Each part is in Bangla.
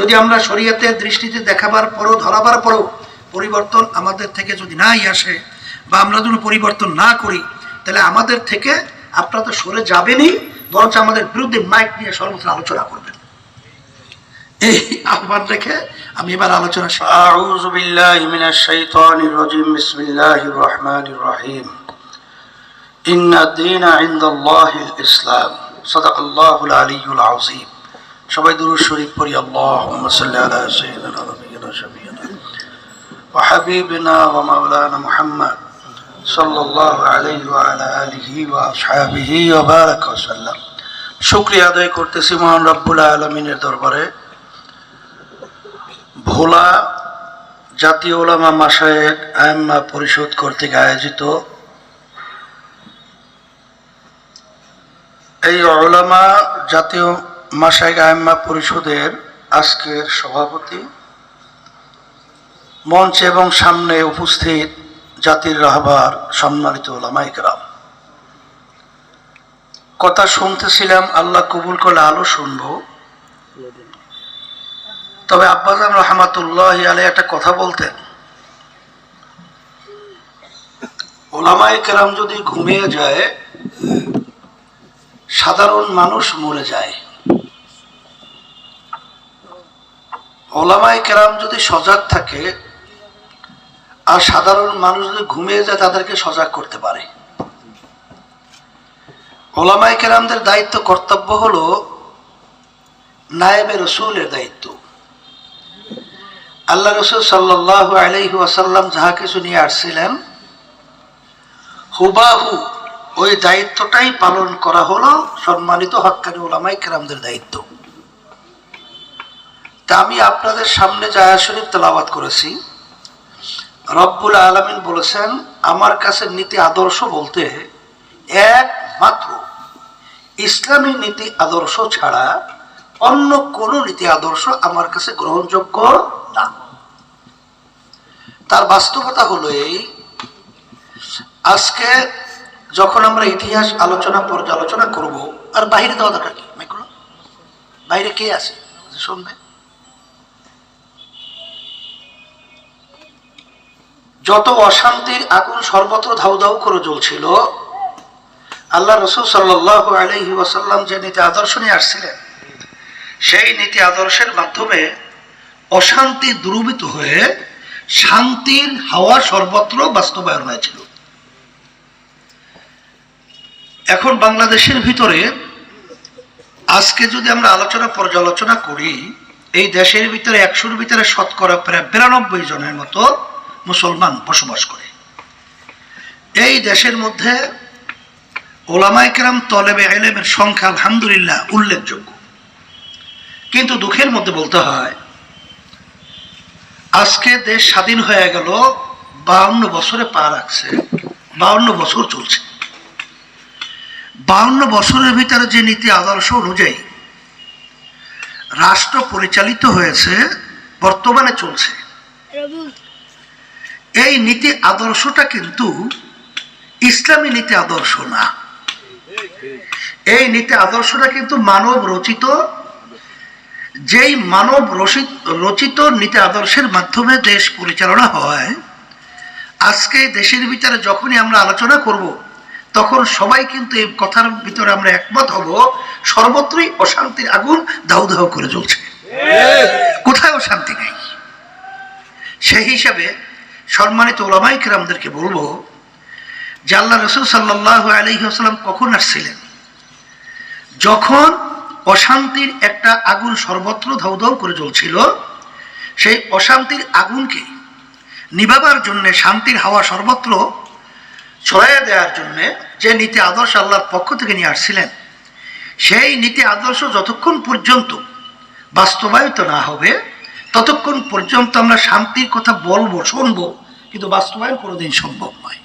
যদি আমরা শরীয়তে দৃষ্টিতে দেখাবার পরও, ধরাবার পরও পরিবর্তন আমাদের থেকে যদি নাই আসে বা আমরা যদি পরিবর্তন না করি, তাহলে আমাদের থেকে আপনারা তো সরে যাবেনই, বরঞ্চ আমাদের বিরুদ্ধে মাইক নিয়ে সর্বত্র আলোচনা করবেন। এই আহ্বান রেখে আমি এবার আলোচনা ইন্না দ্বীন ইনদাল্লাহিল ইসলাম। সাদাকাল্লাহুল আযীম। সবাই দুরুদ শরীফ পড়ি আল্লাহ সাল্লি আলা আদায় করতেছি মহান রব্বুল আলামিনের দরবারে। ভোলা জাতীয় ওলামা মাসায়েক আয়াম্মা পরিশোধ কর্তৃক আয়োজিত এই ওলামা জাতীয় মাসায়েক আয়াম্মা পরিষদের আজকের সভাপতি। মঞ্চে এবং সামনে উপস্থিত জাতির রাহবার সম্মানিত ওলামা ইকরাম কথা শুনতেছিলাম, আল্লাহ কবুল করলে আলো শুনব। তবে আব্বাজান রহমাতুল্লাহ আলী একটা কথা বলতেন। ওলামাই কেরাম যদি ঘুমিয়ে যায়, সাধারণ মানুষ মরে যায়। ওলামাই কেরাম যদি সজাগ থাকে, আর সাধারণ মানুষ যদি ঘুমিয়ে যায়, তাদেরকে সজাগ করতে পারে। ওলামাই কেরামদের দায়িত্ব, কর্তব্য হলো নায়েবে রসুলের দায়িত্ব। আল্লাহ রসুল সাল্লাহ আলাইহি ওয়াসাল্লাম যাহা কিছু নিয়ে আসছিলেন, হুবাহু ওই দায়িত্বটাই পালন করা হলো সম্মানিত হক্কানি ওলামাই কেরামদের দায়িত্ব। তা আমি আপনাদের সামনে জায়া শরীফ তেলাবাত করেছি। রব্বুল আলমিন বলেছেন, আমার কাছে নীতি আদর্শ বলতে একমাত্র ইসলামী নীতি আদর্শ ছাড়া অন্য কোনো নীতি আদর্শ আমার কাছে গ্রহণযোগ্য না। তার বাস্তবতা হলো এই, আজকে যখন আমরা ইতিহাস আলোচনা পর্যালোচনা করব, আর বাইরে দেওয়া দরকার কি? বাইরে কে আছে? শুনবে? যত অশান্তির আগুন সর্বত্র ধাউ ধাউ করে জ্বলছিল, আল্লাহ রসুল সাল্লাহ আলহি ওয়াসাল্লাম যে নীতি আদর্শ নিয়ে আসছিলেন, সেই নীতি আদর্শের মাধ্যমে অশান্তি দূরীভূত হয়ে শান্তির হাওয়া সর্বত্র বাস্তবায়ন হয়েছিল। এখন বাংলাদেশের ভিতরে আজকে যদি আমরা আলোচনা পর্যালোচনা করি, এই দেশের ভিতরে একশোর ভিতরে শতকরা প্রায় বিরানব্বই জনের মতো মুসলমান বসবাস করে। এই দেশের মধ্যে ওলামাইকেরাম তলেবে এলেমের সংখ্যা আলহামদুলিল্লাহ উল্লেখযোগ্য। কিন্তু দুঃখের মধ্যে বলতে হয়, আজকে দেশ স্বাধীন হয়ে গেল, বাউন্ন বছরে পা রাখছে, বাউন্ন বছর চলছে। বাউন্ন বছরের ভিতরে যে নীতি, আদর্শ অনুযায়ী রাষ্ট্র পরিচালিত হয়েছে, বর্তমানে চলছে। এই নীতি আদর্শটা কিন্তু ইসলামী নীতি আদর্শ না। এই নীতি আদর্শটা কিন্তু মানব রচিত। যেই মানব রচিত রচিত নীতি আদর্শের মাধ্যমে দেশ পরিচালনা হয় আজকে দেশের ভিতরে যখনই আমরা আলোচনা করব তখন সবাই কিন্তু এই কথার ভিতরে আমরা একমত হব সর্বত্রই অশান্তির আগুন দাউ দাউ করে জ্বলছে। কোথায় অশান্তি নেই? সেই হিসাবে সম্মানিত ওলামাই কিরামদেরকে বলব যে আল্লাহ রসুল সাল্লাহ আলহিহাস্লাম কখন আসছিলেন? যখন অশান্তির একটা আগুন সর্বত্র ধাউ করে জ্বলছিল, সেই অশান্তির আগুনকে নিভাবার জন্য, শান্তির হাওয়া সর্বত্র ছড়াইয়া দেওয়ার জন্য যে নীতি আদর্শ আল্লাহর পক্ষ থেকে নিয়ে আসছিলেন, সেই নীতি আদর্শ যতক্ষণ পর্যন্ত বাস্তবায়িত না হবে ততক্ষণ পর্যন্ত আমরা শান্তির কথা বলব, শুনব, কিন্তু বাস্তবায়ন কোনোদিন সম্ভব নয়।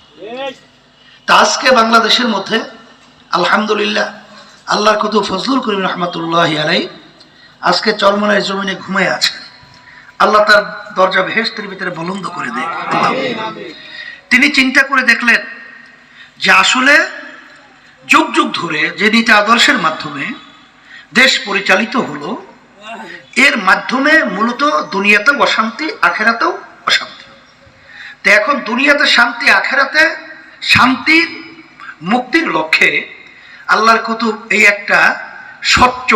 তা আজকে বাংলাদেশের মধ্যে, আলহামদুলিল্লাহ, আল্লাহর কত ফজলুল করিম রহমতুল্লাহ আলাই আজকে চরমনায় জমিনে ঘুমিয়ে আছে। আল্লাহ তার দরজা ভেস্তের ভিতরে বলন্দ করে দেয়। তিনি চিন্তা করে দেখলেন যে আসলে যুগ যুগ ধরে যে নীতি আদর্শের মাধ্যমে দেশ পরিচালিত হলো এর মাধ্যমে মূলত দুনিয়াতেও অশান্তি, আখেরাতেও অশান্তি। তো এখন দুনিয়াতে শান্তি, আখেরাতে শান্তির মুক্তির লক্ষ্যে আল্লাহর কুতুব এই একটা স্বচ্ছ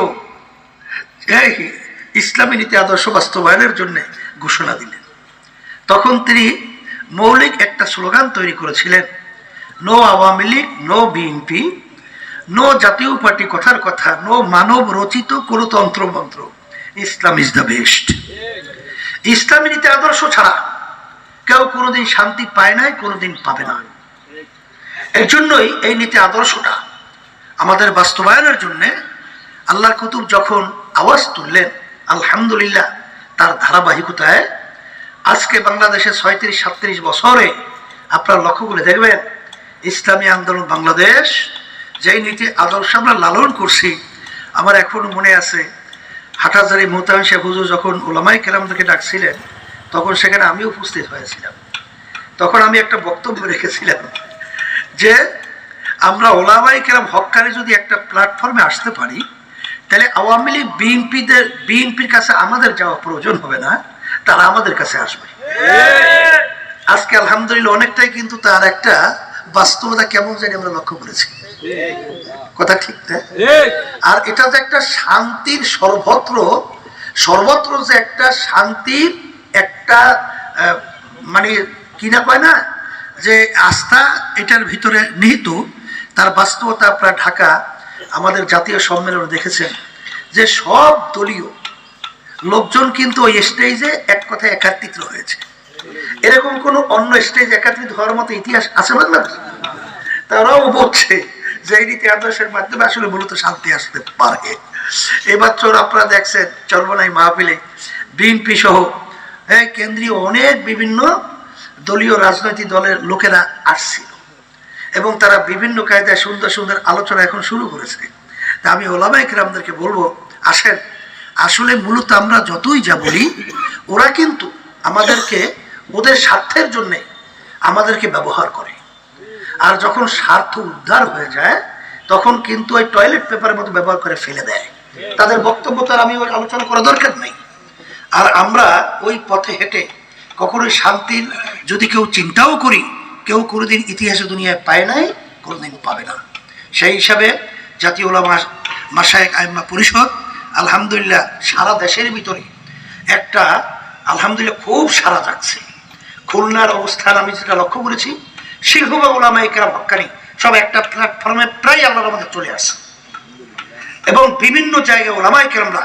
ইসলামী নীতি আদর্শ বাস্তবায়নের জন্য ঘোষণা দিলেন। তখন তিনি মৌলিক একটা স্লোগান তৈরি করেছিলেন, no Awami League, no BNP, no Jatiya Party কথার কথা, নো মানব রচিত কোনো তন্ত্রমন্ত্র। ইসলাম ইজ দ্য বেস্ট ইসলামী নীতি আদর্শ ছাড়া কেউ কোনোদিন শান্তি পায় নাই, কোনোদিন পাবে না। এর জন্যই এই নীতি আদর্শটা আমাদের বাস্তবায়নের জন্য আল্লাহ কুতুব যখন আওয়াজ তুললেন, আলহামদুলিল্লাহ তার ধারাবাহিকতায় আজকে বাংলাদেশে ছয়ত্রিশ, সাতত্রিশ বছরে আপনারা লক্ষ্য করে দেখবেন, ইসলামী আন্দোলন বাংলাদেশ, যেই নীতি আদর্শ আমরা লালন করছি, আমার এখনও মনে আছে হাটাজারি মোহতামিন শেখ হুজুর যখন ওলামাই কেরামদেরকে ডাকছিলেন, তখন সেখানে আমি উপস্থিত হয়েছিলাম। তখন আমি একটা বক্তব্য রেখেছিলাম যে, আমরা ওলামাই কেরাম হকারে যদি একটা প্ল্যাটফর্মে আসতে পারি, তাহলে আওয়ামী লীগ বিএনপিদের, বিএনপির কাছে আমাদের যাওয়া প্রয়োজন হবে না, তারা আমাদের কাছে আসবে। আজকে আলহামদুলিল্লাহ অনেকটাই কিন্তু তার একটা বাস্তবতা কেমন জানি আমরা লক্ষ্য করেছি। কথা ঠিক না? আর এটা যে একটা শান্তির সর্বত্র সর্বত্র যে একটা শান্তির একটা মানে কি না কয় না যে আস্থা এটার ভিতরে নিহিত তার বাস্তবতা আপনার ঢাকা আমাদের জাতীয় সম্মেলনে দেখেছেন যে সব দলীয় লোকজন কিন্তু ওই স্টেজে এক কথায় একাত্রিত হয়েছে এরকম কোন অন্য স্টেজ একাত্রিত হওয়ার মতো ইতিহাস আছে বাংলাদেশ? তারাও বলছে যে এই নীতি আদর্শের মাধ্যমে আসলে মূলত শান্তি আসতে পারে। এবার আপনারা দেখছেন চর্বনাই মাহফিলে বিএনপি সহ হ্যাঁ কেন্দ্রীয় অনেক বিভিন্ন দলীয় রাজনৈতিক দলের লোকেরা আসছিল। এবং তারা বিভিন্ন কায়দায় সুন্দর সুন্দর আলোচনা এখন শুরু করেছে। তা আমি ওলামাই কিরামদেরকে বলব, আসেন, আসলে মূলত আমরা যতই যা বলি, ওরা কিন্তু আমাদেরকে, ওদের স্বার্থের জন্যে আমাদেরকে ব্যবহার করে। আর যখন স্বার্থ উদ্ধার হয়ে যায়, তখন কিন্তু ওই টয়লেট পেপারের মতো ব্যবহার করে ফেলে দেয়। তাদের বক্তব্য তার আমি ওই আলোচনা করা দরকার নেই। আর আমরা ওই পথে হেঁটে কখনোই শান্তির, যদি কেউ চিন্তাও করি, কেউ কোনোদিন ইতিহাসে দুনিয়ায় পায় নাই, কোনোদিন পাবে না। সেই হিসাবে জাতীয় ওলামা মাসায়েক আইম্মা পরিষদ, আলহামদুলিল্লাহ সারা দেশের ভিতরে একটা, আলহামদুলিল্লাহ খুব সারা যাচ্ছে। খুলনার অবস্থান আমি যেটা লক্ষ্য করেছি সিংহবাগ ওলামা ইকরাম হক্কানি সব একটা প্ল্যাটফর্মে প্রায় আল্লাহর আমাদের চলে আসে। এবং বিভিন্ন জায়গায় ওলামাই কেরামরা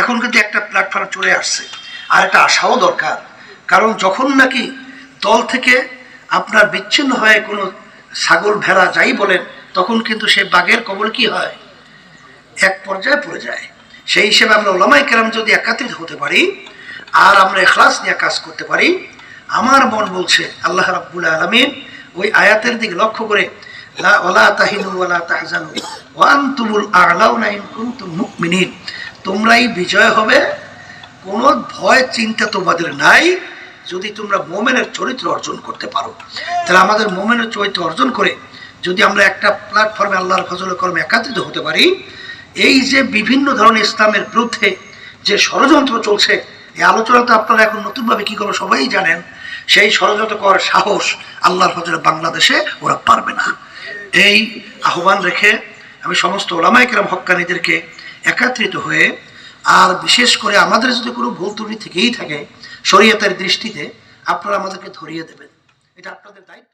এখন কিন্তু একটা প্ল্যাটফর্মে চলে আসছে। আর একটা আশাও দরকার, কারণ যখন নাকি দল থেকে আপনার বিচ্ছিন্ন হয়ে কোনো ছাগল, ভেড়া যাই বলেন, তখন কিন্তু সে বাঘের কবল কি হয়? এক পর্যায়ে পড়ে যায়। সেই হিসেবে আমরা ওলামাই কেরাম যদি একাত্রিত হতে পারি, আর আমরা এখলাস নিয়ে কাজ করতে পারি, আমার মন বলছে, আল্লাহ রাব্বুল আলমিন ওই আয়াতের দিকে লক্ষ্য করে, লা ওয়ালা তাহিনু ওয়ালা তাহজানু, ওয়া আনতুমুল আ'লাউনা ইন কুনতুম মুমিনিন। তোমরাই বিজয় হবে, কোনো ভয় চিন্তা তোমাদের নাই, যদি তোমরা মোমেনের চরিত্র অর্জন করতে পারো। তাহলে আমাদের মোমেনের চরিত্র অর্জন করে যদি আমরা একটা প্ল্যাটফর্মে আল্লাহর ফজল কর্মে একাত্রিত হতে পারি, এই যে বিভিন্ন ধরনের ইসলামের বিরুদ্ধে যে ষড়যন্ত্র চলছে, এই আলোচনা তো আপনারা এখন নতুনভাবে কি করব সবাই জানেন সেই ষড়যন্ত্র করার সাহস আল্লাহর হজরে বাংলাদেশে ওরা পারবে না। এই আহ্বান রেখে আমি সমস্ত ওলামাইকেরাম হক্কানিদেরকে একাত্রিত হয়ে, আর বিশেষ করে আমাদের যদি কোনো ভুল ত্রুটি থেকেই থাকে, শরীয়তের দৃষ্টিতে আপনারা আমাদেরকে ধরিয়ে দেবেন। এটা আপনাদের দায়িত্ব।